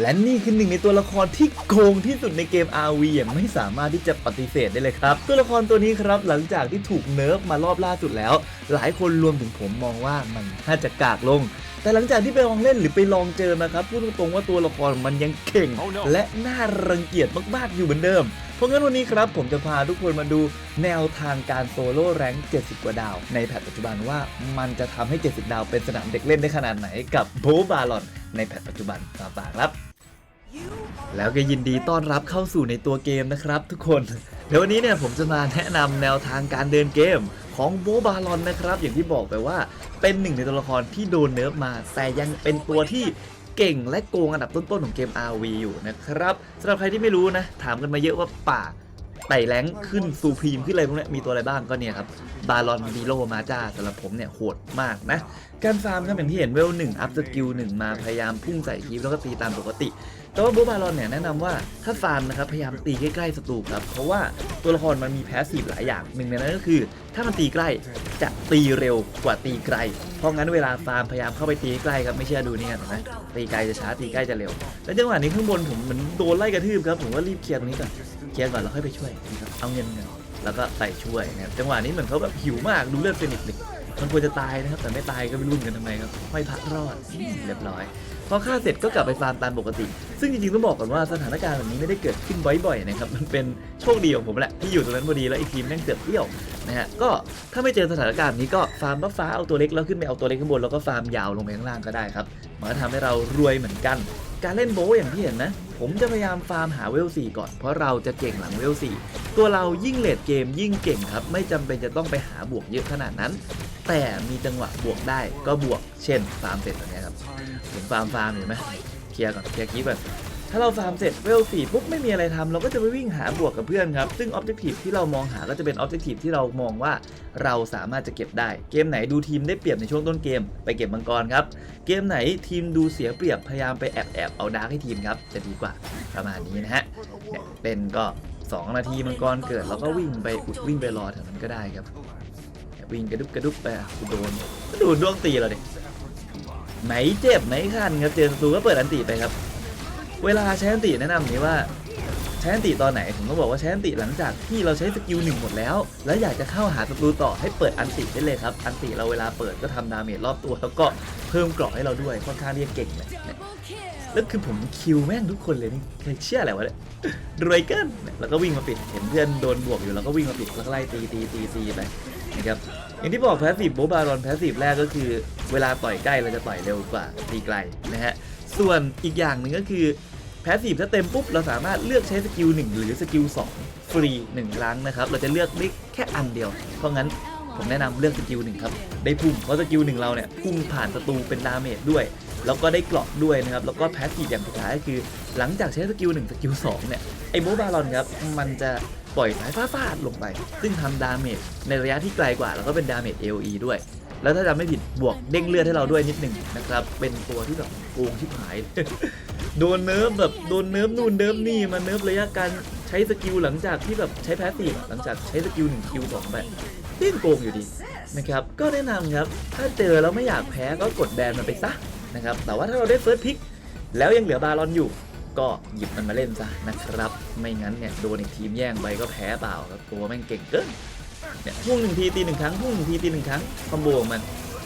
และนี่คือหนึ่งในตัวละครที่โกงที่สุดในเกม RV อย่างไม่สามารถที่จะปฏิเสธได้เลยครับ ตัวละครตัวนี้ครับหลังจากที่ถูกเนิร์ฟมารอบล่าสุดแล้ว หลายคนรวมถึงผมมองว่ามันน่าจะกากลง แต่หลังจากที่ไปลองเล่นหรือไปลองเจอมาครับพูดตรงๆว่าตัวละครมันยังเก่ง Oh no และน่ารังเกียจมากๆอยู่เหมือนเดิมเพราะงั้นวันนี้ครับผมจะพาทุกคนมาดูแนวทางการโซโล่แรงค์70 กว่าดาว ในแพทปัจจุบันว่ามันจะทำให้ 70 ดาวเป็นสนามเด็กเล่นได้ขนาดไหนกับโบบาลอนในแพทปัจจุบันมาฝากครับ แล้วก็ยินดีต้อนรับเข้าสู่ในตัวเกมนะครับทุกคนเดี๋ยววันนี้เนี่ยผมจะมาแนะนำแนวทางการเดินเกมของโบบาลอนนะครับ อย่างที่บอกไปว่าเป็นหนึ่งในตัวละครที่โดนเนิร์ฟมา แต่ยังเป็นตัวที่เก่งและโกงอันดับต้นๆของเกม RV อยู่นะครับสำหรับใครที่ไม่รู้นะ ถามกันมาเยอะว่าป่าไต่แรงขึ้นซูพรีมขึ้นอะไรพวกนี้มีตัวอะไรบ้างก็เนี่ยครับบาลอนดีโลมาจ้าสำหรับผมเนี่ยโหดมากนะ การฟาร์มครับอย่างที่เห็นเวลหนึ่งอัพสกิลหนึ่งมาพยายามพุ่งใส่คีฟแล้วก็ตีตามปกติ แต่ว่าบูบาลอนเนี่ยแนะนำว่าถ้าฟาร์มนะครับพยายามตีใกล้ๆศัตรูครับเพราะว่าตัวละครมันมีแพสซีฟหลายอย่างหนึ่งในนั้นก็คือ ถ้ามันตีใกล้จะตีเร็วกว่าตีไกล เพราะงั้นเวลาฟาร์มพยายามเข้าไปตีใกล้ครับไม่เชื่อดูนี่กันเห็นไหมตีไกลจะช้าตีใกล้จะเร็ว แล้วจังหวะนี้ข้างบนผมเหมือนโดนไล่กระทืบครับผมว่ารีบเคลียร์ตรงนี้ก่อนเคลียร์ก่อนแล้วค่อยไปช่วยนะครับเอาเงินเงินแล้วก็ไปช่วยนะครับจังหวะนี้เหมือนเขาแบบหิวมากดูเลือดเฟนิกซ์มันควรจะตายนะครับแต่ไม่ตายก็ไม่รู้เหมือนกันทำไมครับไม่พักรอดเรียบร้อยพ อฆ่าเสร็จก็กลับไปฟาร์มตามปกติ ซึ่งจริงๆต้องบอกก่อนว่าสถานการณ์แบบนี้ไม่ได้เกิดขึ้นบ่อยๆนะครับมันเป็นโชคดีของผมแหละที่อยู่ตรงนั้นพอดีแล้วไอ้ทีมแม่งเกือบเที่ยวนะฮะก็ถ้าไม่เจอสถานการณ์นี้ก็ฟาร์มบัฟฟ้าเอาตัวเล็กแล้วขึ้นไปเอาตัวเล็กข้างบนแล้วก็ฟาร์มยาวลงไปข้างล่างก็ได้ครับ มันก็ทำให้เรารวยเหมือนกัน การเล่นโบว์อย่างที่เห็นนะ ผมจะพยายามฟาร์มหาเวล4ก่อน เพราะเราจะเก่งหลังเวล4ตัวเรายิ่งเลดเกมยิ่งเก่งครับ ไม่จำเป็นจะต้องไปหาบวกเยอะขนาดนั้น แต่มีจังหวะบวกได้ก็บวก เช่นฟาร์มเสร็จแบบเนี้ยครับผมฟาร์มฟาร์มเห็นไหมเคลียร์ก่อนเคลียร์คีบก่อน ถ้าเราฟาร์มเสร็จเวลสี่ปุ๊บไม่มีอะไรทำเราก็จะไปวิ่งหาบวกกับเพื่อนครับ ซึ่งออบเจกตีฟที่เรามองหาก็จะเป็นออบเจกตีฟที่เรามองว่าเราสามารถจะเก็บได้ เกมไหนดูทีมได้เปรียบในช่วงต้นเกม ไปเก็บมังกรครับ เกมไหนทีมดูเสียเปรียบพยายามไปแอบแอบเอาดาร์กให้ทีมครับจะดีกว่าประมาณนี้นะฮะเนี่ยเล่นก็ 2 นาทีมังกรเกิดเราก็วิ่งไปอุดวิ่งไปรอแถวนั้นก็ได้ครับวิ่งกระดุบกระดุบไปกูโดนก็ดูดวงตีเราดิไหนเจ็บไหนคันครับเจอศัตรูก็เปิดอันติไปครับ เวลาใช้อันติแนะนำอย่างนี้ว่าใช้อันติตอนไหนผมก็บอกว่าใช้อันติหลังจากที่เราใช้สกิลหนึ่งหมดแล้ว แล้วอยากจะเข้าหาศัตรูต่อให้เปิดอันติได้เลยครับ อันติเราเวลาเปิดก็ทำดาเมจรอบตัว แล้วก็เพิ่มเกราะให้เราด้วยค่อนข้างที่จะเก่งเลยแล้วคือผมคิวแม่งทุกคนเลยนี่เชื่ออะไรวะเนี่ยรวยเกินแล้วก็วิ่งมาปิดเห็นเพื่อนโดนบวกอยู่แล้วก็วิ่งมาปิดแล้วก็ไล่ตีตีตีตีไปนะครับอย่างที่บอกแพสซีฟโบบารอนแพสซีฟแรกก็คือ เวลาต่อยใกล้เราจะต่อยเร็วกว่าตีไกลนะฮะส่วนอีกอย่างหนึ่งก็คือ แพสซีฟถ้าเต็มปุ๊บ เราสามารถเลือกใช้สกิล1หรือสกิล2ฟรี1ครั้งนะครับ เราจะเลือกได้แค่อันเดียว เพราะงั้นผมแนะนำเลือกสกิลหนึ่งครับ ได้พุ่งเพราะสกิลหนึ่งเราเนี่ยพุ่งผ่านศัตรูเป็นดาเมจด้วย แล้วก็ได้เกราะด้วยนะครับ แล้วก็แพสซีฟอย่างสุดท้ายก็คือ หลังจากใช้สกิล1สกิล2เนี่ย ไอ้โบบารอนครับ มันจะปล่อยสายฟ้าฟาดลงไป ซึ่งทำดาเมจในระยะที่ไกลกว่า แล้วก็เป็นดาเมจ AOE ด้วย แล้วถ้าจำไม่ผิดบวกเด้งเลือดให้เราด้วยนิดหนึ่งนะครับ เป็นตัวที่แบบโกงชิบหาย โดนเนิร์ฟแบบโดนเนิร์ฟนู่นเนิร์ฟนี่มาเนิร์ฟระยะการใช้สกิลหลังจากที่แบบใช้แพสซีฟหลังจากใช้สกิลหนึ่งสกิลสองไปเล่นโกงอยู่ดีนะครับ ก็แนะนำครับ ถ้าเจอแล้วไม่อยากแพ้ก็กดแบนมันไปซะนะครับ แต่ว่าถ้าเราได้เฟิร์สพิกแล้วยังเหลือบาลอนอยู่ ก็หยิบมันมาเล่นซะนะครับ ไม่งั้นเนี่ยโดนอีกทีมแย่งไปก็แพ้เปล่าครับตัวแม่งเก่งเกิน เนี่ยพุ่งหนึ่งทีตีหนึ่งครั้งพุ่งหนึ่งทีตีหนึ่งครั้งคอมโบของมัน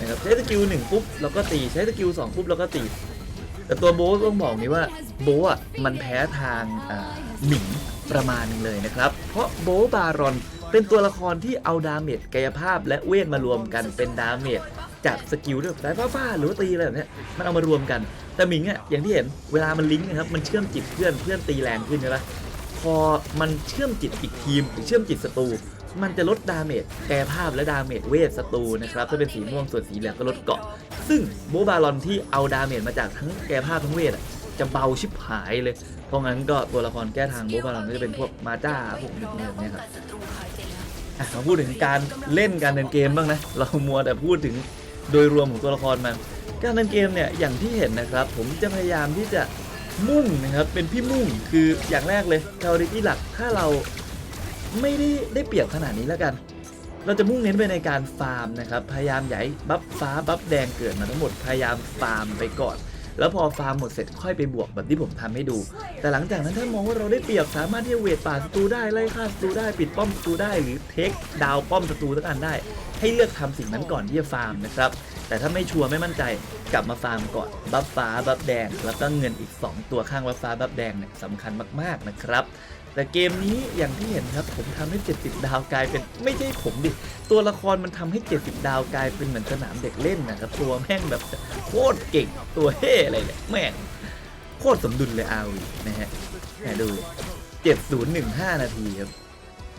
นะครับใช้สกิลหนึ่งปุ๊บแล้วก็ตีใช้สกิลสองปุ๊บแล้วก็ตี แต่ตัวโบต้องบอกนี้ว่าโบอะมันแพ้ทางอ่าหมิงประมาณหนึงเลยนะครับ เพราะโบบารอนเป็นตัวละครที่เอาดาเมจกายภาพและเวทมารวมกันเป็นดาเมจจากสกิลด้วยสายฟ้าๆหรือตีอะไรแบบนี้มันเอามารวมกัน แต่หมิงอะอย่างที่เห็นเวลามันลิงก์นะครับมันเชื่อมจิตเพื่อนเพื่อนตีแรงขึ้นใช่ปะพอมันเชื่อมจิตอีกทีมหรือเชื่อมจิตศัตรู มันจะลดดาเมจกายภาพและดาเมจเวทศัตรูนะครับถ้าเป็นสีม่วงส่วนสีเหลืองก็ลดเกาะ ซึ่งโบบารอนที่เอาดาเมจมาจากทั้งกายภาพทั้งเวทจะเบาชิบหายเลย เพราะงั้นก็ตัวละครแก้ทางโบบารอนก็จะเป็นพวกมาจ้าพวกเนินเนี่ยครับมาพูดถึงการเล่นการเดินเกมบ้างนะ เรามัวแต่พูดถึงโดยรวมของตัวละครมัน การเดินเกมเนี่ยอย่างที่เห็นนะครับ ผมจะพยายามที่จะมุ่งนะครับเป็นพี่มุ่งคืออย่างแรกเลย priority หลักถ้าเรา ไม่ได้ได้เปรียบขนาดนี้แล้วกัน เราจะมุ่งเน้นไปในการฟาร์มนะครับ พยายามใหญ่บัฟฟ้าบัฟแดงเกิดมาทั้งหมด พยายามฟาร์มไปก่อน แล้วพอฟาร์มหมดเสร็จค่อยไปบวกแบบที่ผมทำให้ดู แต่หลังจากนั้นถ้ามองว่าเราได้เปรียบสามารถที่จะเวทป่าศัตรูได้ไล่ฆ่าศัตรูได้ปิดป้อมศัตรูได้หรือเทคดาวป้อมศัตรูทั้งอันได้ ให้เลือกทำสิ่งนั้นก่อนที่จะฟาร์มนะครับแต่ถ้าไม่ชัวร์ไม่มั่นใจกลับมาฟาร์มก่อนบัฟฟ้าบัฟแดง แล้วก็เงินอีก 2 ตัวข้างบัฟฟ้าบัฟแดงเนี่ยสำคัญมากๆนะครับ แต่เกมนี้อย่างที่เห็นครับผมทำให้ 70 ดาวกลายเป็นไม่ใช่ผมดิ ตัวละครมันทำให้ 70 ดาวกลายเป็นเหมือนสนามเด็กเล่นนะครับตัวแม่งแบบโคตรเก่งตัวเฮ่อะไรเนี่ยแม่งโคตรสมดุลเลยอาวีนะฮะดู 7015 นาทีครับ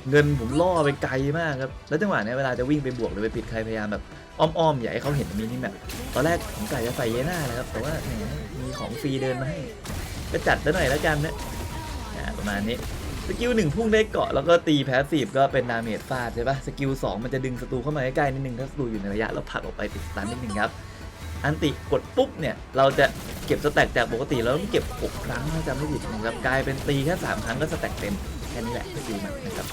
เงินผมล่อไปไกลมากครับ แล้วจังหวะนี้เวลาจะวิ่งไปบวกหรือไปปิดใครพยายามแบบอ้อมๆ อย่าให้เขาเห็นมินิแมปตอนแรกผมกะจะใส่เยน่าเลยครับ แต่ว่าแหมมีของฟรีเดินมาให้ ก็จัดซะหน่อยแล้วกันนะอ่าประมาณนี้ สกิลหนึ่งพุ่งได้เกาะแล้วก็ตีแพสซีฟก็เป็นดาเมจฟาดใช่ปะสกิลสองมันจะดึงศัตรูเข้ามาใกล้ๆนิดนึงถ้าศัตรูอยู่ในระยะแล้วผลักออกไปติดสตันนิดนึงครับ อันติกดปุ๊บเนี่ยเราจะเก็บสแต็กจากปกติเราต้องเก็บ 6 ครั้งถ้าจำไม่ผิดนะครับกลายเป็นตีแค่3ครั้งก็สแต็กเต็มแค่นี้แหละสกิลมันนะครับ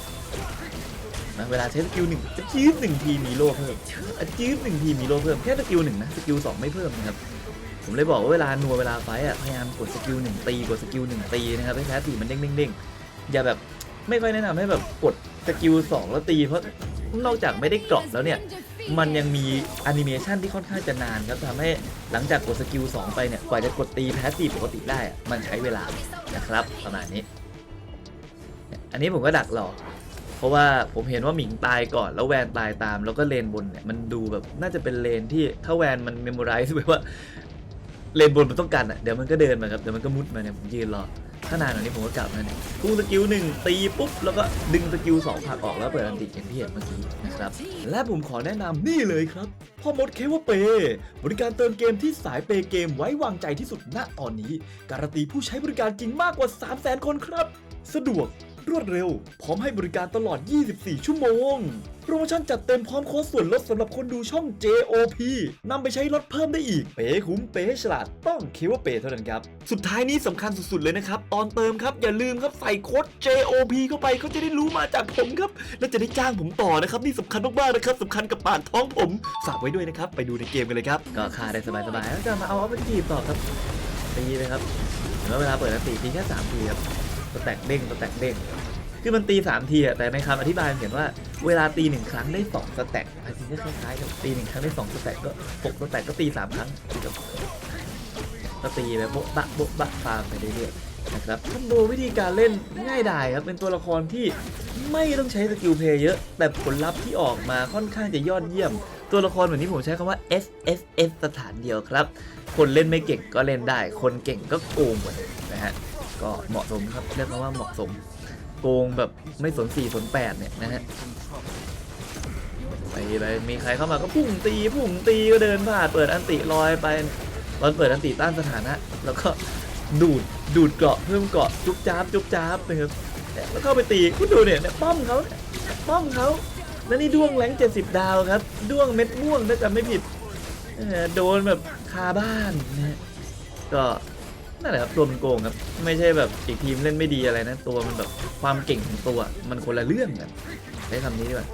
นะเวลาใช้สกิลหนึ่งจะยืดหนึ่งทีมีโล่เพิ่มอะยืดหนึ่งทีมีโล่เพิ่มแค่สกิลหนึ่งนะสกิลสองไม่เพิ่มนะครับผมเลยบอกว่าเวลานัวเวลาไฟอะพยายามกดสกิลหนึ่งตีกดสกิลหนึ่งตีนะครับให้แพ้ตีมันเด้งเด้งเด้ง อย่าแบบไม่ค่อยแนะนำให้แบบกดสกิลสองแล้วตีเพราะนอกจากไม่ได้เกราะแล้วเนี่ย มันยังมีแอนิเมชันที่ค่อนข้างจะนานครับทำให้หลังจากกดสกิล2ไปเนี่ยกว่าจะกดตีแพสซีฟปกติได้ มันใช้เวลานะครับประมาณนี้ อันนี้ผมก็ดักหลอกเพราะว่าผมเห็นว่าหมิงตายก่อนแล้วแวนตายตาม แล้วก็เลนบนเนี่ยมันดูแบบน่าจะเป็นเลนที่ถ้าแวนมันเมมโมไรซ์ไว้ว่าเลนบนมันต้องกันอะเดี๋ยวมันก็เดินมาครับเดี๋ยวมันก็มุดมาเนี่ยผมยืนรอ ถ้านานกว่านี้ผมก็กลับมาเนี่ยพุ่สกิลหนึ่งตีปุ๊บ แล้วก็ดึงสกิลสองผลักออกแล้วเปิดอันติอย่างที่เห็นเมื่อกี้นะครับ และผมขอแนะนำนี่เลยครับ พ่อมดเคว่าเปย์บริการเติมเกมที่สายเปย์เกมไว้วางใจที่สุดณตอนนี้ การันตีผู้ใช้บริการจริงมากกว่า 3 0 0 0 0 0 คนครับ สะดวก รวดเร็ว พร้อมให้บริการตลอด 24 ชั่วโมง โปรโมชั่นจัดเต็มพร้อมโค้ดส่วนลดสำหรับคนดูช่อง JOP นำไปใช้ลดเพิ่มได้อีก เป๋คุ้มเป๋ฉลาดต้องคิดว่าเป๋เท่านั้นครับ สุดท้ายนี้สำคัญสุดๆเลยนะครับ ตอนเติมครับอย่าลืมครับใส่โค้ด JOP เข้าไปเขาจะได้รู้มาจากผมครับ และจะได้จ้างผมต่อนะครับ นี่สำคัญมากๆนะครับสำคัญกับปากท้องผมฝากไว้ด้วยนะครับไปดูในเกมกันเลยครับก็ค่าได้สบายๆแล้วจะมาเอาอาไปทีต่อครับตีเลยครับเมื่อเวลาเปิดอันตีทีแค่สามทีครับ สแต็กเด้งสแต็กเด้งคือมันตีสามทีอะแต่ในคำอธิบายมันเขียนว่าเวลาตีหนึ่งครั้งได้สองสแต็กอันนี้ก็คล้ายๆกับตีหนึ่งครั้งได้สองสแต็กก็หกสแต็กก็ตีสามครั้งก็ตีไปโบ๊ะบะโบ๊ะบะฟาร์มไปเรื่อยๆนะครับคอมโบวิธีการเล่นง่ายดายครับเป็นตัวละครที่ไม่ต้องใช้สกิลเพย์เยอะ แต่ผลลัพธ์ที่ออกมาค่อนข้างจะยอดเยี่ยม ตัวละครแบบนี้ผมใช้คำว่า S S S สถานเดียวครับ คนเล่นไม่เก่งก็เล่นได้ คนเก่งก็โกงหมดนะฮะ ก็เหมาะสมครับเรียกว่าเหมาะสม โกงแบบไม่สนสี่สนแปดเนี่ยนะฮะไปไปมีใครเข้ามาก็พุ่งตีพุ่งตีก็เดินผ่านเปิดอันติลอยไปตอนเปิดอันติต้านสถานะ แล้วก็ดูดดูดเกาะเพิ่มเกาะจุ๊บจ้าบจุ๊บจ้าบนะครับเนี่ยแล้วเข้าไปตีคุณดูเนี่ยป้อมเขาป้อมเขาแล้วนี่ด้วงแรงเจ็ดสิบดาวครับด้วงเม็ดม่วงถ้าจำไม่ผิดโดนแบบคาบ้านนะก็ นั่นแหละครับตัวมันโกงครับ ไม่ใช่แบบอีกทีมเล่นไม่ดีอะไรนะ ตัวมันแบบความเก่งของตัว มันคนละเรื่องกันใช้คำนี้ดีกว่า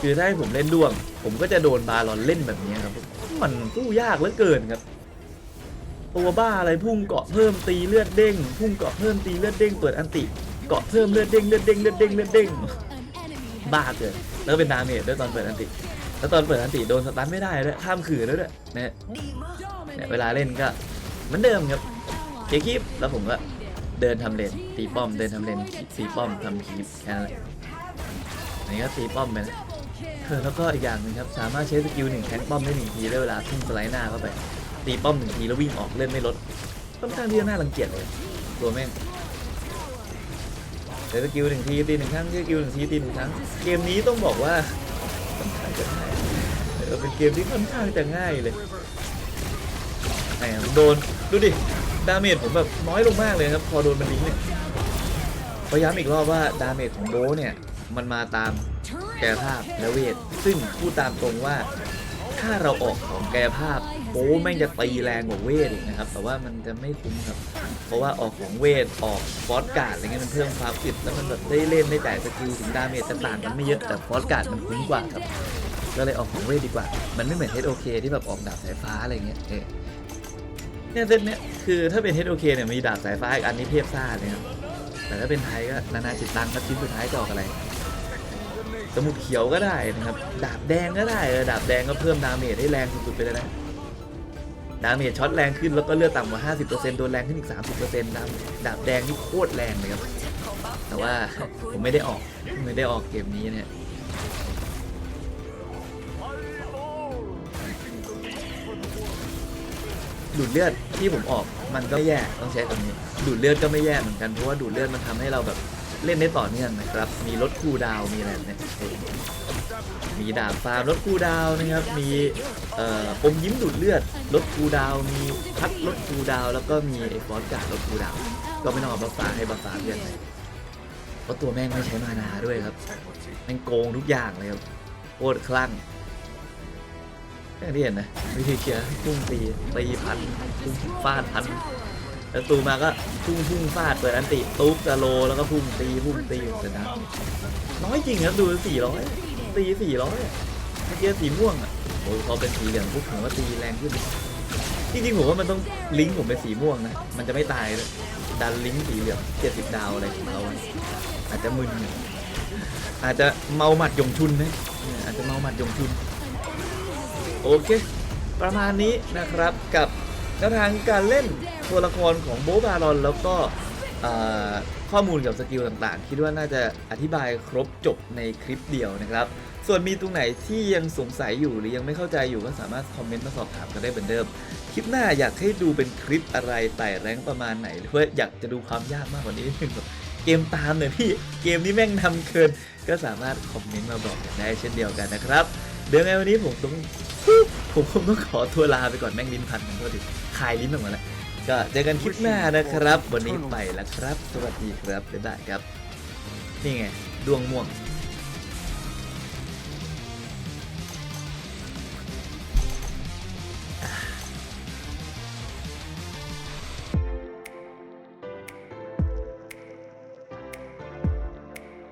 คือถ้าให้ผมเล่นดวง ผมก็จะโดนบาลอนเล่นแบบนี้ครับ มันสู้ยากเหลือเกินครับ ตัวบ้าอะไรพุ่งเกาะเพิ่มตีเลือดเด้ง พุ่งเกาะเพิ่มตีเลือดเด้งเปิดอันติ เกาะเพิ่มเลือดเด้งเลือดเด้งเลือดเด้งเลือดเด้งบ้าเกินแล้วเป็นดาเมจด้วยตอนเปิดอันติ แล้วตอนเปิดอันติโดนสตันไม่ได้ด้วยข้ามขื่อแล้วด้วยนะเนี่ยเวลาเล่นก็ เหมือนเดิมครับเกียร์คีปแล้วผมก็เดินทำเลนตีป้อมเดินทำเลนตีป้อมทำคีปแค่นั้นแหละอันนี้ก็ตีป้อมไปนะเออแล้วก็อีกอย่างหนึงครับสามารถใช้สกิลหนึ่งแทงป้อมได้หนึ่งทีได้เวลาพุ่งสไลด์หน้าเข้าไปตีป้อมหนึ่งทีแล้ววิ่งออกเล่นไม่ลดค่อนข้างที่จะน่ารังเกียจเลยตัวแม่งใช้สกิลหนึ่งทีตีหนึ่งครั้งใช้สกิลหนึ่งทีตีหนึ่งครั้งเกมนี้ต้องบอกว่าค่อนข้างจะง่ายเออเป็นเกมที่ค่อนข้างจะง่ายเลย แหมโดนดูดิดาเมจผมแบบน้อยลงมากเลยครับพอโดนมันลิงเนี่ยพอย้ำอีกรอบว่าดาเมจของโบเนี่ยมันมาตามกายภาพและเวท ซึ่งพูดตามตรงว่าถ้าเราออกของกายภาพโบทแม่งจะตีแรงกว่าเวทอีกนะครับ แต่ว่ามันจะไม่คุ้มครับ เพราะว่าออกของเวทออกฟอสการ์ดอะไรเงี้ยมันเพิ่มความอึดแล้วมันแบบได้เล่นได้จ่ายสกิลถึงดาเมจจะต่างกันไม่เยอะแต่ฟอสการ์ดมันคุ้มกว่าครับก็เลยออกของเวทดีกว่า มันไม่เหมือน HOK ที่แบบออกดาบสายฟ้าอะไรเงี้ยเออ เนี่ยเซตเนี้ยคือถ้าเป็น HOK เคเนี่ยมีดาบสายฟ้าอีกอันนี้เทพซ่าเลยครับแต่ถ้าเป็นไทยก็นานาจิตตังครับชิ้นสุดท้ายจะออกอะไรสมุดเขียวก็ได้นะครับ ดาบแดงก็ได้เออดาบแดงก็เพิ่มดาเมจให้แรงสุดๆไปเลยนะดาเมจช็อตแรงขึ้นแล้วก็เลือดต่ำกว่า 50%โดนแรงขึ้นอีก 30%ดาบดาบแดงนี่โคตรแรงเลยครับ แต่ว่าผมไม่ได้ออกไม่ได้ออกเกมนี้เนี่ย ดูดเลือดที่ผมออกมันก็ไม่แย่ต้องใช้คำนี้ ดูดเลือดก็ไม่แย่เหมือนกันเพราะว่าดูดเลือดมันทำให้เราแบบเล่นได้ต่อเนื่องนะครับ มีลดคูดาวมีอะไรเนี้ยมีดาบฟาร์มลดคูดาวนะครับ มีเอ่ออมยิ้มดูดเลือดลดคูดาว มีพัดลดคูดาว แล้วก็มีไอ้ฟอสการ์ดลดคูดาว ก็ไม่ต้องเอาบัฟฟ้าให้บัฟฟ้าเพื่อนเลยเพราะตัวแม่งไม่ใช้มานาด้วยครับแม่งโกงทุกอย่างเลยครับโคตรคลั่ง อย่างที่เห็นนะวิธีเคลียร์พุ่งตีตีพันพุ่งฟาดพันแล้วตูมาก็พุ่งพุ่งฟาดเปิดอันติตุ๊บจะโลแล้วก็พุ่งตีพุ่งตีเสร็จนะน้อยจริงครับดูสี่ร้อยตีสี่ร้อยเมื่อกี้สีม่วงอะโอ้พอเป็นสีเหลืองปุ๊บผมว่าตีแรงขึ้นจริงๆผมว่ามันต้องลิงก์ผมเป็นสีม่วงนะมันจะไม่ตายเลยดันลิงก์สีเหลืองเจ็ดสิบดาวอะไรของเขาอาจจะมึนอาจจะเมาหมัดยงชุนนะอาจจะเมาหมัดยงชุน โอเค ประมาณนี้นะครับกับแนวทางการเล่นตัวละครของโบบารอน แล้วก็ข้อมูลกับสกิลต่างๆ คิดว่าน่าจะอธิบายครบจบในคลิปเดียวนะครับ ส่วนมีตรงไหนที่ยังสงสัยอยู่หรือยังไม่เข้าใจอยู่ก็สามารถคอมเมนต์มาสอบถามกันได้เหมือนเดิม คลิปหน้าอยากให้ดูเป็นคลิปอะไรไต่แรงประมาณไหน หรือว่าอยากจะดูความยากมากกว่านี้นิดนึงเกมตามหน่อยพี่ เกมนี้แม่งนำเกิน ก็สามารถคอมเมนต์มาบอกกันได้เช่นเดียวกันนะครับ เดี๋ยวไงวันนี้ผมต้องผมคงต้องขอทัวลาไปก่อนแม่งลิ้นพันกันก็ถึงคายลิ้นออกมาแล้วก็เจอกันคลิปหน้านะครับ วันนี้ไปแล้วครับ สวัสดีครับบ๊ายบายครับ นี่ไงดวงม่วง